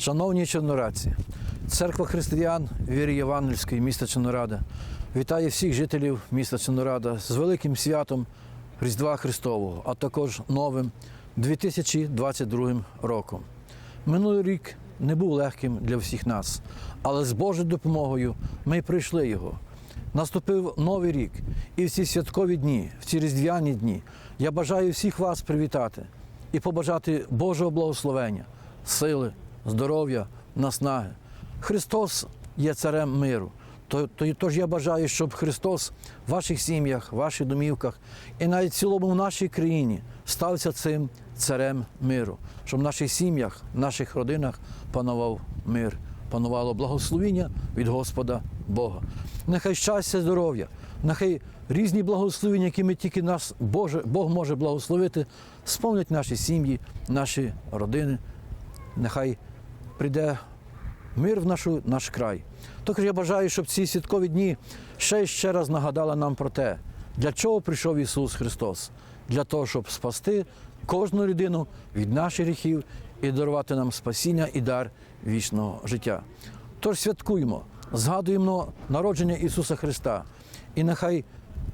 Шановні чорнорадці, церква християн віри Євангельської міста Чорнорада вітає всіх жителів міста Чорнорада з великим святом Різдва Христового, а також новим 2022 роком. Минулий рік не був легким для всіх нас, але з Божою допомогою ми пройшли його. Наступив новий рік, і в ці святкові дні, в ці різдвяні дні, я бажаю всіх вас привітати і побажати Божого благословення, сили, здоров'я, наснаги. Христос є царем миру. То- то- Тож я бажаю, щоб Христос в ваших сім'ях, в ваших домівках і навіть в цілому в нашій країні стався цим царем миру, щоб в наших сім'ях, в наших родинах панував мир, панувало благословіння від Господа Бога. Нехай щастя, здоров'я, нехай різні благословення, якими тільки нас Боже, Бог може благословити, сповнять наші сім'ї, наші родини. Нехай прийде мир в нашу, наш край. Також я бажаю, щоб ці святкові дні ще і ще раз нагадали нам про те, для чого прийшов Ісус Христос, для того, щоб спасти кожну людину від наших гріхів і дарувати нам спасіння і дар вічного життя. Тож святкуємо, згадуємо народження Ісуса Христа, і нехай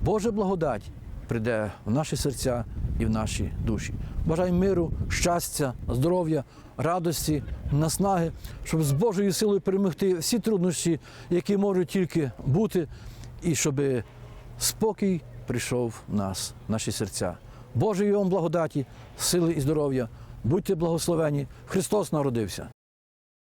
Божа благодать прийде в наші серця і в наші душі. Бажаю миру, щастя, здоров'я, радості, наснаги, щоб з Божою силою перемогти всі труднощі, які можуть тільки бути, і щоб спокій прийшов в нас, в наші серця. Божої вам благодаті, сили і здоров'я. Будьте благословені. Христос народився.